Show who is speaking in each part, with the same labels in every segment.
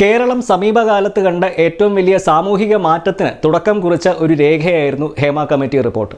Speaker 1: കേരളം സമീപകാലത്ത് കണ്ട ഏറ്റവും വലിയ സാമൂഹിക മാറ്റത്തിന് തുടക്കം കുറിച്ച ഒരു രേഖയായിരുന്നു ഹേമ കമ്മിറ്റി റിപ്പോർട്ട്.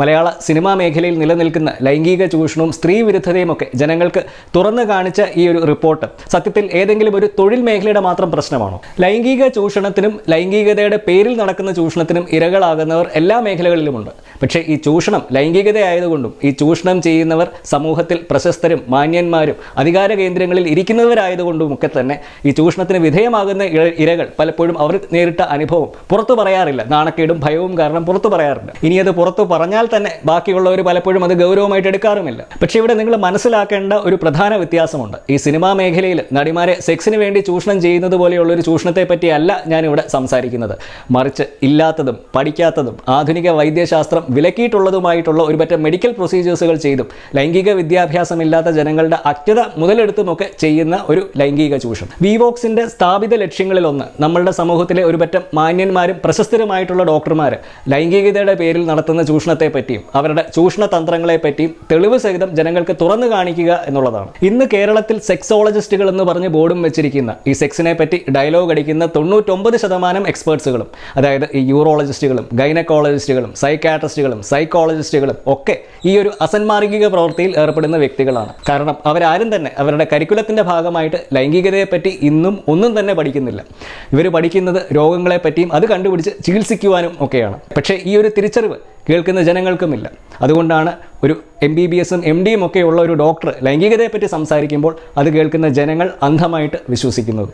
Speaker 1: മലയാള സിനിമാ മേഖലയിൽ നിലനിൽക്കുന്ന ലൈംഗിക ചൂഷണവും സ്ത്രീ വിരുദ്ധതയും ഒക്കെ ജനങ്ങൾക്ക് തുറന്നു കാണിച്ച ഈ ഒരു റിപ്പോർട്ട് സത്യത്തിൽ ഏതെങ്കിലും ഒരു തൊഴിൽ മേഖലയുടെ മാത്രം പ്രശ്നമാണോ? ലൈംഗിക ചൂഷണത്തിനും ലൈംഗികതയുടെ പേരിൽ നടക്കുന്ന ചൂഷണത്തിനും ഇരകളാകുന്നവർ എല്ലാ മേഖലകളിലുമുണ്ട്. പക്ഷേ ഈ ചൂഷണം ലൈംഗികതയായതുകൊണ്ടും ഈ ചൂഷണം ചെയ്യുന്നവർ സമൂഹത്തിൽ പ്രശസ്തരും മാന്യന്മാരും അധികാര കേന്ദ്രങ്ങളിൽ ഇരിക്കുന്നവരായതുകൊണ്ടും ഒക്കെ തന്നെ ഈ ചൂഷണത്തിന് വിധേയമാകുന്ന ഇരകൾ പലപ്പോഴും അവർ നേരിട്ട അനുഭവം പുറത്തു പറയാറില്ല. നാണക്കേടും ഭയവും കാരണം പുറത്തു പറയാറില്ല ഇനി അത് പുറത്തു പറഞ്ഞാൽ തന്നെ ബാക്കിയുള്ളവർ പലപ്പോഴും അത് ഗൗരവമായിട്ട് എടുക്കാറുമില്ല. പക്ഷേ ഇവിടെ നിങ്ങൾ മനസ്സിലാക്കേണ്ട ഒരു പ്രധാന വ്യത്യാസമുണ്ട്. ഈ സിനിമാ മേഖലയിൽ നടിമാരെ സെക്സിന് വേണ്ടി ചൂഷണം ചെയ്യുന്നത് പോലെയുള്ള ഒരു ചൂഷണത്തെ പറ്റിയല്ല ഞാനിവിടെ സംസാരിക്കുന്നത്. മറിച്ച് ഇല്ലാത്തതും പഠിക്കാത്തതും ആധുനിക വൈദ്യശാസ്ത്രം വിലക്കിയിട്ടുള്ളതുമായിട്ടുള്ള ഒരു പറ്റം മെഡിക്കൽ പ്രൊസീജിയേഴ്സുകൾ ചെയ്തും ലൈംഗിക വിദ്യാഭ്യാസമില്ലാത്ത ജനങ്ങളുടെ അജ്ഞത മുതലെടുത്തുമൊക്കെ ചെയ്യുന്ന ഒരു ലൈംഗിക ചൂഷണം. വിവോക്സിന്റെ സ്ഥാപിത ലക്ഷ്യങ്ങളിലൊന്ന് നമ്മളുടെ സമൂഹത്തിലെ ഒരു പറ്റം മാന്യന്മാരും പ്രശസ്തരുമായിട്ടുള്ള ഡോക്ടർമാർ ലൈംഗികതയുടെ പേരിൽ നടത്തുന്ന ചൂഷണത്തെ പറ്റിയും അവരുടെ ചൂഷണ തന്ത്രങ്ങളെ പറ്റിയും തെളിവ് സഹിതം ജനങ്ങൾക്ക് തുറന്നു കാണിക്കുക എന്നുള്ളതാണ്. ഇന്ന് കേരളത്തിൽ സെക്സോളജിസ്റ്റുകൾ എന്ന് പറഞ്ഞ് ബോർഡും വെച്ചിരിക്കുന്ന ഈ സെക്സിനെ പറ്റി ഡയലോഗ് അടിക്കുന്ന തൊണ്ണൂറ്റൊമ്പത് ശതമാനം എക്സ്പേർട്സുകളും അതായത് ഈ യൂറോളജിസ്റ്റുകളും ഗൈനക്കോളജിസ്റ്റുകളും സൈക്കാട്രിസ്റ്റുകളും സൈക്കോളജിസ്റ്റുകളും ഒക്കെ ഈ ഒരു അസന്മാർഗിക പ്രവൃത്തിയിൽ ഏർപ്പെടുന്ന വ്യക്തികളാണ്. കാരണം അവരാരും തന്നെ അവരുടെ കരിക്കുലത്തിന്റെ ഭാഗമായിട്ട് ലൈംഗികതയെ പറ്റി ഇന്നും ഒന്നും തന്നെ പഠിക്കുന്നില്ല. ഇവർ പഠിക്കുന്നത് രോഗങ്ങളെ പറ്റിയും അത് കണ്ടുപിടിച്ച് ചികിത്സിക്കുവാനും ഒക്കെയാണ്. പക്ഷേ ഈ ഒരു തിരിച്ചറിവ് കേൾക്കുന്ന ജനങ്ങൾക്കുമില്ല. അതുകൊണ്ടാണ് ഒരു എം ബി ബി എസും എം ഡിയും ഒക്കെ ഉള്ള ഒരു ഡോക്ടർ ലൈംഗികതയെപ്പറ്റി സംസാരിക്കുമ്പോൾ അത് കേൾക്കുന്ന ജനങ്ങൾ അന്ധമായിട്ട് വിശ്വസിക്കുന്നത്.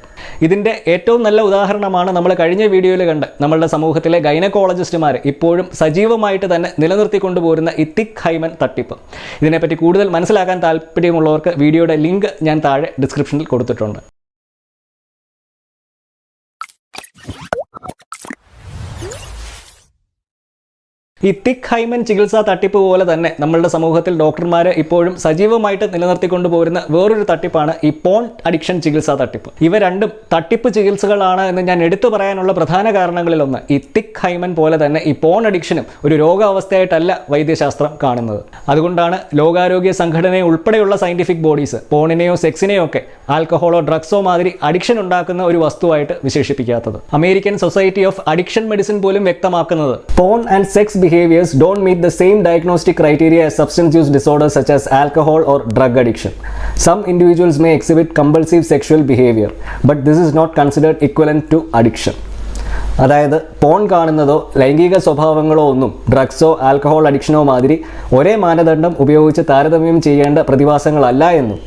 Speaker 1: ഇതിന്റെ ഏറ്റവും നല്ല ഉദാഹരണമാണ് നമ്മൾ കഴിഞ്ഞ വീഡിയോയിൽ കണ്ട് നമ്മളുടെ സമൂഹത്തിലെ ഗൈനക്കോളജിസ്റ്റുമാർ ഇപ്പോഴും സജീവമായിട്ട് തന്നെ നിലനിർത്തിക്കൊണ്ടു പോരുന്ന ഈ തിക് ഹൈമൻ തട്ടിപ്പ്. ഇതിനെപ്പറ്റി കൂടുതൽ മനസ്സിലാക്കാൻ താല്പര്യമുള്ളവർക്ക് വീഡിയോയുടെ ലിങ്ക് ഞാൻ താഴെ ഡിസ്ക്രിപ്ഷനിൽ കൊടുത്തിട്ടുണ്ട്. ഈ തിക് ഹൈമൻ ചികിത്സാ തട്ടിപ്പ് പോലെ തന്നെ നമ്മളുടെ സമൂഹത്തിൽ ഡോക്ടർമാരെ ഇപ്പോഴും സജീവമായിട്ട് നിലനിർത്തിക്കൊണ്ടു പോരുന്ന വേറൊരു തട്ടിപ്പാണ് ഈ പോൺ അഡിക്ഷൻ ചികിത്സാ തട്ടിപ്പ്. ഇവ രണ്ടും തട്ടിപ്പ് ചികിത്സകളാണ് എന്ന് ഞാൻ എടുത്തു പറയാനുള്ള പ്രധാന കാരണങ്ങളിലൊന്ന് ഈ തിക് ഹൈമൻ പോലെ തന്നെ ഈ പോൺ അഡിക്ഷനും ഒരു രോഗാവസ്ഥയായിട്ടല്ല വൈദ്യശാസ്ത്രം കാണുന്നത്. അതുകൊണ്ടാണ് ലോകാരോഗ്യ സംഘടനയെ ഉൾപ്പെടെയുള്ള സയന്റിഫിക് ബോഡീസ് പോണിനെയോ സെക്സിനെയോ ഒക്കെ ആൽക്കഹോളോ ഡ്രഗ്സോ മാതിരി അഡിക്ഷൻ ഉണ്ടാക്കുന്ന ഒരു വസ്തുവായിട്ട് വിശേഷിപ്പിക്കാത്തത്. American society of addiction medicine പോലും വ്യക്തമാക്കുന്നത് porn and sex behaviors don't meet the same diagnostic criteria as substance use disorders such as alcohol or drug addiction. Some individuals may exhibit compulsive sexual behavior, but this is not considered equivalent to addiction. അതായത് porn കാണുന്നതോ ലൈംഗിക സ്വഭാവങ്ങളോ ഒന്നും ഡ്രഗ്സോ alcohol അഡിക്ഷനോ മാതിരി ഒരേ മാനദണ്ഡം ഉപയോഗിച്ച് താരതമ്യം ചെയ്യേണ്ട പ്രതിഭാസങ്ങളല്ല എന്നും.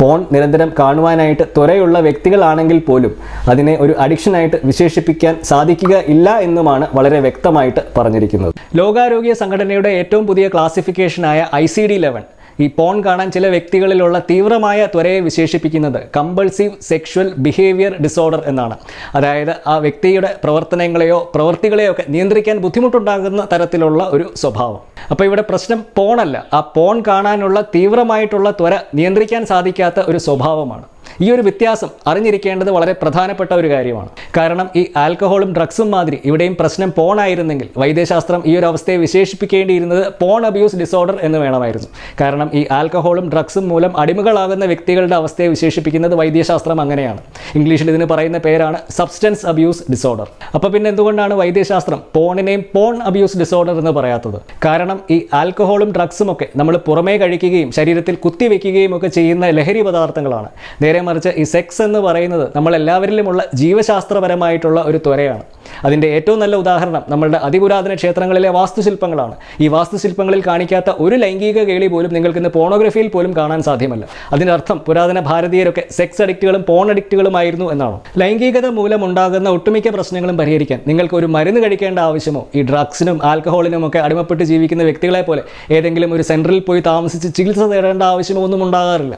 Speaker 1: പോൺ നിരന്തരം കാണുവാനായിട്ട് ത്വരയുള്ള വ്യക്തികളാണെങ്കിൽ പോലും അതിനെ ഒരു അഡിക്ഷനായിട്ട് വിശേഷിപ്പിക്കാൻ സാധിക്കുക ഇല്ല എന്നുമാണ് വളരെ വ്യക്തമായിട്ട് പറഞ്ഞിരിക്കുന്നത്. ലോകാരോഗ്യ സംഘടനയുടെ ഏറ്റവും പുതിയ ക്ലാസിഫിക്കേഷനായ ഐ സി ഡി ലെവൻ ഈ പോൺ കാണാൻ ചില വ്യക്തികളിലുള്ള തീവ്രമായ ത്വരയെ വിശേഷിപ്പിക്കുന്നത് കമ്പൾസീവ് സെക്ഷുവൽ ബിഹേവിയർ ഡിസോർഡർ എന്നാണ്. അതായത് ആ വ്യക്തിയുടെ പ്രവർത്തനങ്ങളെയോ പ്രവൃത്തികളെയോ ഒക്കെ നിയന്ത്രിക്കാൻ ബുദ്ധിമുട്ടുണ്ടാകുന്ന തരത്തിലുള്ള ഒരു സ്വഭാവം. അപ്പോൾ ഇവിടെ പ്രശ്നം പോണല്ല ആ പോൺ കാണാനുള്ള തീവ്രമായിട്ടുള്ള ത്വര നിയന്ത്രിക്കാൻ സാധിക്കാത്ത ഒരു സ്വഭാവമാണ്. ഈ ഒരു വ്യത്യാസം അറിഞ്ഞിരിക്കേണ്ടത് വളരെ പ്രധാനപ്പെട്ട ഒരു കാര്യമാണ്. കാരണം ഈ ആൽക്കഹോളും ഡ്രഗ്സും മാതിരി ഇവിടെയും പ്രശ്നം പോണായിരുന്നെങ്കിൽ വൈദ്യശാസ്ത്രം ഈ ഒരു അവസ്ഥയെ വിശേഷിപ്പിക്കേണ്ടിയിരുന്നത് പോൺ അബ്യൂസ് ഡിസോർഡർ എന്ന് വേണമായിരുന്നു. കാരണം ഈ ആൽക്കഹോളും ഡ്രഗ്സും മൂലം അടിമകളാകുന്ന വ്യക്തികളുടെ അവസ്ഥയെ വിശേഷിപ്പിക്കുന്നത് വൈദ്യശാസ്ത്രം അങ്ങനെയാണ്. ഇംഗ്ലീഷിൽ ഇതിന് പറയുന്ന പേരാണ് സബ്സ്റ്റൻസ് അബ്യൂസ് ഡിസോർഡർ. അപ്പോൾ പിന്നെ എന്തുകൊണ്ടാണ് വൈദ്യശാസ്ത്രം പോണിനെയും പോൺ അബ്യൂസ് ഡിസോർഡർ എന്ന് പറയാത്തത്? കാരണം ഈ ആൽക്കഹോളും ഡ്രഗ്സും ഒക്കെ നമ്മൾ പുറമേ കഴിക്കുകയും ശരീരത്തിൽ കുത്തിവെക്കുകയും ഒക്കെ ചെയ്യുന്ന ലഹരി പദാർത്ഥങ്ങളാണ്. നേരെ മറിച്ച് ഈ സെക്സ് എന്ന് പറയുന്നത് നമ്മളെല്ലാവരിലുമുള്ള ജീവശാസ്ത്രപരമായിട്ടുള്ള ഒരു ത്വരയാണ്. അതിന്റെ ഏറ്റവും നല്ല ഉദാഹരണം നമ്മളുടെ അതിപുരാതന ക്ഷേത്രങ്ങളിലെ വാസ്തുശില്പങ്ങളാണ്. ഈ വാസ്തുശില്പങ്ങളിൽ കാണിക്കാത്ത ഒരു ലൈംഗിക കേളി പോലും നിങ്ങൾക്ക് ഇന്ന് പോണോഗ്രഫിയിൽ പോലും കാണാൻ സാധ്യമല്ല. അതിനർത്ഥം പുരാതന ഭാരതീയരൊക്കെ സെക്സ് അഡിക്റ്റുകളും പോൺ അഡിക്റ്റുകളുമായിരുന്നു എന്നാണ്. ലൈംഗികത മൂലമുണ്ടാകുന്ന ഒട്ടുമിക്ക പ്രശ്നങ്ങളും പരിഹരിക്കാൻ നിങ്ങൾക്ക് ഒരു മരുന്ന് കഴിക്കേണ്ട ആവശ്യമോ? ഈ ഡ്രഗ്സിനും ആൽക്കഹോളിനും ഒക്കെ അടിമപ്പെട്ട് ജീവിക്കുന്ന വ്യക്തികളെ പോലെ ഏതെങ്കിലും ഒരു സെന്ററിൽ പോയി താമസിച്ച് ചികിത്സ തേടേണ്ട ആവശ്യമോ ഒന്നും ഉണ്ടാകാറില്ല.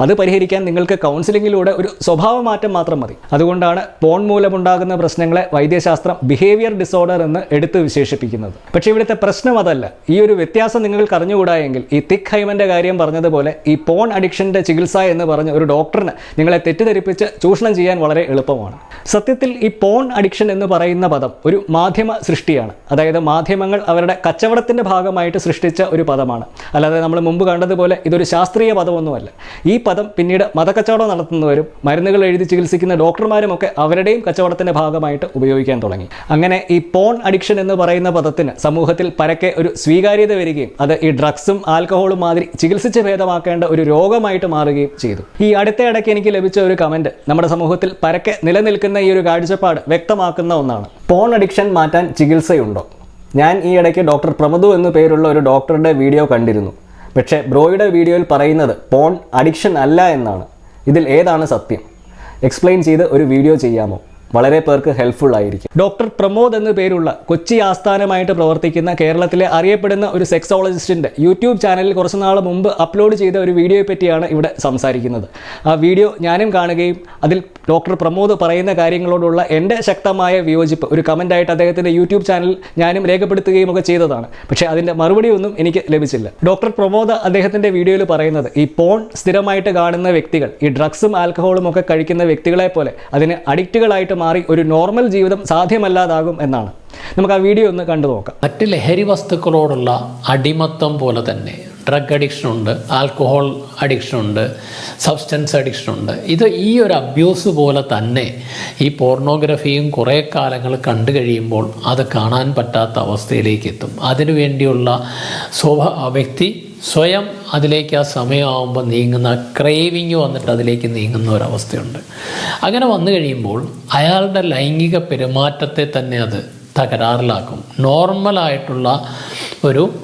Speaker 1: അത് പരിഹരിക്കാൻ നിങ്ങൾക്ക് കൗൺസിലിങ്ങിലൂടെ ഒരു സ്വഭാവ മാറ്റം മാത്രം മതി. അതുകൊണ്ടാണ് പോൺ മൂലമുണ്ടാകുന്ന പ്രശ്നങ്ങളെ വൈദ്യശാസ്ത്രം ബിഹേവിയർ ഡിസോർഡർ എന്ന് എടുത്ത് വിശേഷിപ്പിക്കുന്നത്. പക്ഷേ ഇവിടുത്തെ പ്രശ്നം അതല്ല. ഈ ഒരു വ്യത്യാസം നിങ്ങൾക്ക് അറിഞ്ഞുകൂടായെങ്കിൽ ഈ തിക് ഹൈമന്റെ കാര്യം പറഞ്ഞതുപോലെ ഈ പോൺ അഡിക്ഷന്റെ ചികിത്സ എന്ന് പറഞ്ഞ ഒരു ഡോക്ടറിന് നിങ്ങളെ തെറ്റിദ്ധരിപ്പിച്ച് ചൂഷണം ചെയ്യാൻ വളരെ എളുപ്പമാണ്. സത്യത്തിൽ ഈ പോൺ അഡിക്ഷൻ എന്ന് പറയുന്ന പദം ഒരു മാധ്യമ സൃഷ്ടിയാണ്. അതായത് മാധ്യമങ്ങൾ അവരുടെ കച്ചവടത്തിന്റെ ഭാഗമായിട്ട് സൃഷ്ടിച്ച ഒരു പദമാണ്. അല്ലാതെ നമ്മൾ മുമ്പ് കണ്ടതുപോലെ ഇതൊരു ശാസ്ത്രീയ പദമൊന്നുമല്ല. ഈ പദം പിന്നീട് മതക്കച്ചവടം നടത്തുന്നവരും മരുന്നുകൾ എഴുതി ചികിത്സിക്കുന്ന ഡോക്ടർമാരും ഒക്കെ അവരുടെയും കച്ചവടത്തിന്റെ ഭാഗമായിട്ട് ഉപയോഗിക്കാൻ തുടങ്ങി. അങ്ങനെ ഈ പോൺ അഡിക്ഷൻ എന്ന് പറയുന്ന പദത്തിന് സമൂഹത്തിൽ പരക്കെ ഒരു സ്വീകാര്യത വരികയും അത് ഈ ഡ്രഗ്സും ആൽക്കഹോളും മാതിരി ചികിത്സിച്ച് ഭേദമാക്കേണ്ട ഒരു രോഗമായിട്ട് മാറുകയും ചെയ്തു. ഈ അടുത്ത ഇടയ്ക്ക് എനിക്ക് ലഭിച്ച ഒരു കമന്റ് നമ്മുടെ സമൂഹത്തിൽ പരക്കെ നിലനിൽക്കുന്ന ഈ ഒരു കാഴ്ചപ്പാട് വ്യക്തമാക്കുന്ന ഒന്നാണ്. പോൺ അഡിക്ഷൻ മാറ്റാൻ ചികിത്സയുണ്ടോ? ഞാൻ ഈ ഇടയ്ക്ക് ഡോക്ടർ പ്രമദു എന്നു പേരുള്ള ഒരു ഡോക്ടറുടെ വീഡിയോ കണ്ടിരുന്നു. പക്ഷേ ബ്രോയുടെ വീഡിയോയിൽ പറയുന്നത് പോൺ അഡിക്ഷൻ അല്ല എന്നാണ്. ഇതിൽ ഏതാണ് സത്യം? എക്സ്പ്ലെയിൻ ചെയ്ത് ഒരു വീഡിയോ ചെയ്യാമോ? വളരെ പേർക്ക് ഹെൽപ്ഫുൾ ആയിരിക്കും. ഡോക്ടർ പ്രമോദ് എന്ന പേരുള്ള കൊച്ചി ആസ്ഥാനമായിട്ട് പ്രവർത്തിക്കുന്ന കേരളത്തിലെ അറിയപ്പെടുന്ന ഒരു സെക്സോളജിസ്റ്റിന്റെ യൂട്യൂബ് ചാനലിൽ കുറച്ച് നാൾ മുമ്പ് അപ്ലോഡ് ചെയ്ത ഒരു വീഡിയോയെ പറ്റിയാണ് ഇവിടെ സംസാരിക്കുന്നത്. ആ വീഡിയോ ഞാനും കാണുകയും അതിൽ ഡോക്ടർ പ്രമോദ് പറയുന്ന കാര്യങ്ങളോടുള്ള എന്റെ ശക്തമായ വിയോജിപ്പ് ഒരു കമന്റായിട്ട് അദ്ദേഹത്തിന്റെ യൂട്യൂബ് ചാനൽ ഞാനും രേഖപ്പെടുത്തുകയും ഒക്കെ ചെയ്തതാണ്. പക്ഷേ അതിന്റെ മറുപടി ഒന്നും എനിക്ക് ലഭിച്ചില്ല. ഡോക്ടർ പ്രമോദ് അദ്ദേഹത്തിന്റെ വീഡിയോയിൽ പറയുന്നത് ഈ പോൺ സ്ഥിരമായിട്ട് കാണുന്ന വ്യക്തികൾ ഈ ഡ്രഗ്സും ആൽക്കഹോളും ഒക്കെ കഴിക്കുന്ന വ്യക്തികളെ പോലെ അതിന് അഡിക്റ്റുകളായിട്ട് മാറി ഒരു നോർമൽ ജീവിതം സാധ്യമല്ലാതാകും എന്നാണ്. നമുക്ക് ആ വീഡിയോ ഒന്ന് കണ്ടു നോക്കാം.
Speaker 2: മറ്റ് ലഹരി വസ്തുക്കളോടുള്ള അടിമത്തം പോലെ തന്നെ ഡ്രഗ് അഡിക്ഷൻ ഉണ്ട് ആൽക്കഹോൾ അഡിക്ഷൻ ഉണ്ട് സബ്സ്റ്റൻസ് അഡിക്ഷൻ ഉണ്ട്. ഇത് ഈ ഒരു അബ്യൂസ് പോലെ തന്നെ ഈ പോർണോഗ്രഫിയും കുറേ കാലങ്ങൾ കണ്ടു കഴിയുമ്പോൾ അത് കാണാൻ പറ്റാത്ത അവസ്ഥയിലേക്ക് എത്തും. അതിനുവേണ്ടിയുള്ള വേണ്ടിയുള്ള സ്വഭാ വ്യക്തി സ്വയം അതിലേക്ക് ആ സമയമാകുമ്പോൾ നീങ്ങുന്ന ക്രേവിങ് വന്നിട്ട് അതിലേക്ക് നീങ്ങുന്ന ഒരവസ്ഥയുണ്ട്. അങ്ങനെ വന്നു കഴിയുമ്പോൾ അയാളുടെ ലൈംഗിക പെരുമാറ്റത്തെ തന്നെ അത് തകരാറിലാക്കും. നോർമലായിട്ടുള്ള ഒരു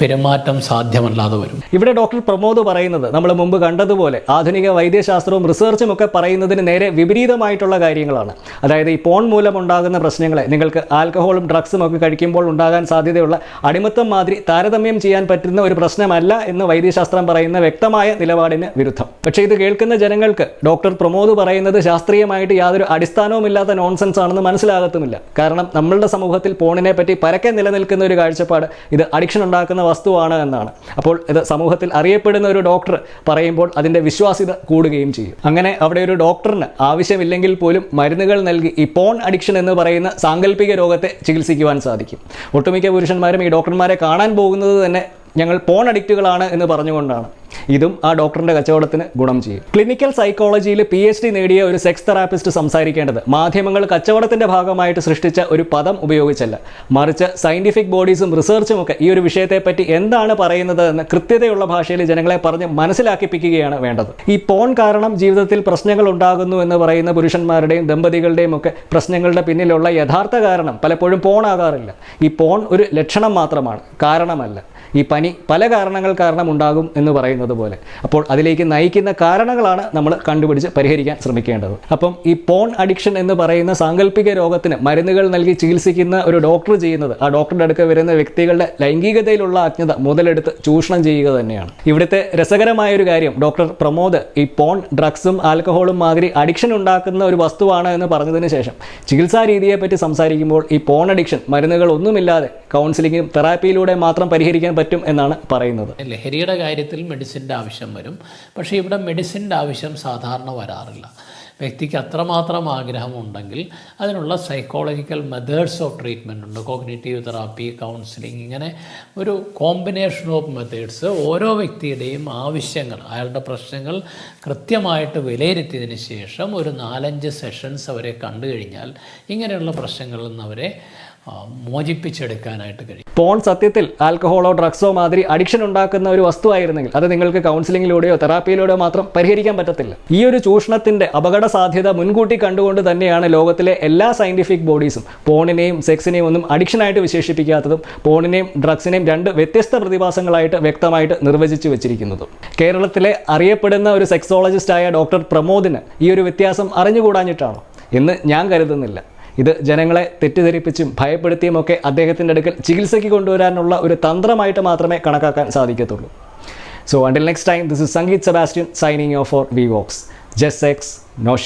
Speaker 2: പെരുമാറ്റം സാധ്യമല്ലാതെ വരും.
Speaker 1: ഇവിടെ ഡോക്ടർ പ്രമോദ് പറയുന്നത് നമ്മൾ മുമ്പ് കണ്ടതുപോലെ ആധുനിക വൈദ്യശാസ്ത്രവും റിസർച്ചും ഒക്കെ പറയുന്നതിന് നേരെ വിപരീതമായിട്ടുള്ള കാര്യങ്ങളാണ്. അതായത് ഈ പോൺ മൂലമുണ്ടാകുന്ന പ്രശ്നങ്ങളെ നിങ്ങൾക്ക് ആൽക്കഹോളും ഡ്രഗ്സും ഒക്കെ കഴിക്കുമ്പോൾ ഉണ്ടാകാൻ സാധ്യതയുള്ള അടിമത്തം മാതിരി താരതമ്യം ചെയ്യാൻ പറ്റുന്ന ഒരു പ്രശ്നമല്ല എന്ന് വൈദ്യശാസ്ത്രം പറയുന്ന വ്യക്തമായ നിലപാടിന് വിരുദ്ധം. പക്ഷേ ഇത് കേൾക്കുന്ന ജനങ്ങൾക്ക് ഡോക്ടർ പ്രമോദ് പറയുന്നത് ശാസ്ത്രീയമായിട്ട് യാതൊരു അടിസ്ഥാനവുമില്ലാത്ത നോൺസെൻസ് ആണെന്ന് മനസ്സിലാകത്തുമില്ല. കാരണം നമ്മളുടെ സമൂഹത്തിൽ പോണിനെ പറ്റി പരക്കെ നിലനിൽക്കുന്ന ഒരു കാഴ്ചപ്പാട് ഇത് അഡിക്ഷൻ ഉണ്ടാക്കുന്ന വസ്തുവാണ് എന്നാണ്. അപ്പോൾ ഇത് സമൂഹത്തിൽ അറിയപ്പെടുന്ന ഒരു ഡോക്ടർ പറയുമ്പോൾ അതിന്റെ വിശ്വാസ്യത കൂടുകയും ചെയ്യും. അങ്ങനെ അവിടെ ഒരു ഡോക്ടറിന് ആവശ്യമില്ലെങ്കിൽ പോലും മരുന്നുകൾ നൽകി ഈ പോൺ അഡിക്ഷൻ എന്ന് പറയുന്ന സാങ്കല്പിക രോഗത്തെ ചികിത്സിക്കുവാൻ സാധിക്കും. ഒട്ടുമിക്ക പുരുഷന്മാരും ഈ ഡോക്ടർമാരെ കാണാൻ പോകുന്നത് തന്നെ ഞങ്ങൾ പോൺ അഡിക്റ്റുകളാണ് എന്ന് പറഞ്ഞുകൊണ്ടാണ്. ഇതും ആ ഡോക്ടറിന്റെ കച്ചവടത്തിന് ഗുണം ചെയ്യും. ക്ലിനിക്കൽ സൈക്കോളജിയിൽ പി എച്ച് ഡി നേടിയ ഒരു സെക്സ് തെറാപ്പിസ്റ്റ് സംസാരിക്കേണ്ടത് മാധ്യമങ്ങൾ കച്ചവടത്തിന്റെ ഭാഗമായിട്ട് സൃഷ്ടിച്ച ഒരു പദം ഉപയോഗിച്ചല്ല. മറിച്ച് സയന്റിഫിക് ബോഡീസും റിസർച്ചും ഒക്കെ ഈ ഒരു വിഷയത്തെ പറ്റി എന്താണ് പറയുന്നത് എന്ന് കൃത്യതയുള്ള ഭാഷയിൽ ജനങ്ങളെ പറഞ്ഞ് മനസ്സിലാക്കിപ്പിക്കുകയാണ് വേണ്ടത്. ഈ പോൺ കാരണം ജീവിതത്തിൽ പ്രശ്നങ്ങൾ ഉണ്ടാകുന്നു എന്ന് പറയുന്ന പുരുഷന്മാരുടെയും ദമ്പതികളുടെയും ഒക്കെ പ്രശ്നങ്ങളുടെ പിന്നിലുള്ള യഥാർത്ഥ കാരണം പലപ്പോഴും പോൺ ആകാറില്ല. ഈ പോൺ ഒരു ലക്ഷണം മാത്രമാണ് കാരണമല്ല. ഈ പനി പല കാരണങ്ങൾ കാരണം ഉണ്ടാകും എന്ന് പറയുന്നത് പോലെ. അപ്പോൾ അതിലേക്ക് നയിക്കുന്ന കാരണങ്ങളാണ് നമ്മൾ കണ്ടുപിടിച്ച് പരിഹരിക്കാൻ ശ്രമിക്കേണ്ടത്. അപ്പം ഈ പോൺ അഡിക്ഷൻ എന്ന് പറയുന്ന സാങ്കല്പിക രോഗത്തിന് മരുന്നുകൾ നൽകി ചികിത്സിക്കുന്ന ഒരു ഡോക്ടർ ചെയ്യുന്നത് ആ ഡോക്ടറുടെ അടുക്ക വരുന്ന വ്യക്തികളുടെ ലൈംഗികതയിലുള്ള അജ്ഞത മുതലെടുത്ത് ചൂഷണം ചെയ്യുക തന്നെയാണ്. ഇവിടുത്തെ രസകരമായ ഒരു കാര്യം ഡോക്ടർ പ്രമോദ് ഈ പോൺ ഡ്രഗ്സും ആൽക്കഹോളും മാതിരി അഡിക്ഷൻ ഉണ്ടാക്കുന്ന ഒരു വസ്തുവാണ് എന്ന് പറഞ്ഞതിന് ശേഷം ചികിത്സാ രീതിയെ പറ്റി സംസാരിക്കുമ്പോൾ ഈ പോൺ അഡിക്ഷൻ മരുന്നുകൾ ഒന്നുമില്ലാതെ കൗൺസിലിങ്ങും തെറാപ്പിയിലൂടെ മാത്രം പരിഹരിക്കാൻ പറ്റും എന്നാണ് പറയുന്നത്.
Speaker 2: ലഹരിയുടെ കാര്യത്തിൽ മെഡിസിന്റെ ആവശ്യം വരും. പക്ഷേ ഇവിടെ മെഡിസിന്റെ ആവശ്യം സാധാരണ വരാറില്ല. വ്യക്തിക്ക് അത്രമാത്രം ആഗ്രഹമുണ്ടെങ്കിൽ അതിനുള്ള സൈക്കോളജിക്കൽ മെത്തേഡ്സ് ഓഫ് ട്രീറ്റ്മെന്റ് ഉണ്ട്. കോഗ്നേറ്റീവ് തെറാപ്പി കൗൺസിലിംഗ് ഇങ്ങനെ ഒരു കോമ്പിനേഷൻ ഓഫ് മെത്തേഡ്സ് ഓരോ വ്യക്തിയുടെയും ആവശ്യങ്ങൾ അയാളുടെ പ്രശ്നങ്ങൾ കൃത്യമായിട്ട് വിലയിരുത്തിയതിന് ശേഷം ഒരു നാലഞ്ച് സെഷൻസ് അവരെ കണ്ടു കഴിഞ്ഞാൽ ഇങ്ങനെയുള്ള പ്രശ്നങ്ങളിൽ നിന്ന് അവരെ മോചിപ്പിച്ചെടുക്കാനായിട്ട് കഴിയും.
Speaker 1: പോൺ സത്യത്തിൽ ആൽക്കഹോളോ ഡ്രഗ്സോ മാതിരി അഡിക്ഷൻ ഉണ്ടാക്കുന്ന ഒരു വസ്തുവായിരുന്നെങ്കിൽ അത് നിങ്ങൾക്ക് കൗൺസിലിങ്ങിലൂടെയോ തെറാപ്പിയിലൂടെയോ മാത്രം പരിഹരിക്കാൻ പറ്റത്തില്ല. ഈ ഒരു ചൂഷണത്തിന്റെ അപകട സാധ്യത മുൻകൂട്ടി കണ്ടുകൊണ്ട് തന്നെയാണ് ലോകത്തിലെ എല്ലാ സയന്റിഫിക് ബോഡീസും പോണിനെയും സെക്സിനെയും ഒന്നും അഡിക്ഷനായിട്ട് വിശേഷിപ്പിക്കാത്തതും പോണിനെയും ഡ്രഗ്സിനെയും രണ്ട് വ്യത്യസ്ത പ്രതിഭാസങ്ങളായിട്ട് വ്യക്തമായിട്ട് നിർവചിച്ചു വെച്ചിരിക്കുന്നതും. കേരളത്തിലെ അറിയപ്പെടുന്ന ഒരു സെക്സോളജിസ്റ്റായ ഡോക്ടർ പ്രമോദിന് ഈ ഒരു വ്യത്യാസം അറിഞ്ഞുകൂടാഞ്ഞിട്ടാണോ? എന്ന് ഞാൻ കരുതുന്നില്ല. ഇത് ജനങ്ങളെ തെറ്റിദ്ധരിപ്പിച്ചും ഭയപ്പെടുത്തിയും ഒക്കെ അദ്ദേഹത്തിന്റെ അടുക്കൽ ചികിത്സയ്ക്ക് കൊണ്ടുവരാനുള്ള ഒരു തന്ത്രമായിട്ട് മാത്രമേ കണക്കാക്കാൻ സാധിക്കത്തുള്ളൂ. So until next time this is Sangeeth Sebastian signing off for V Vox just X no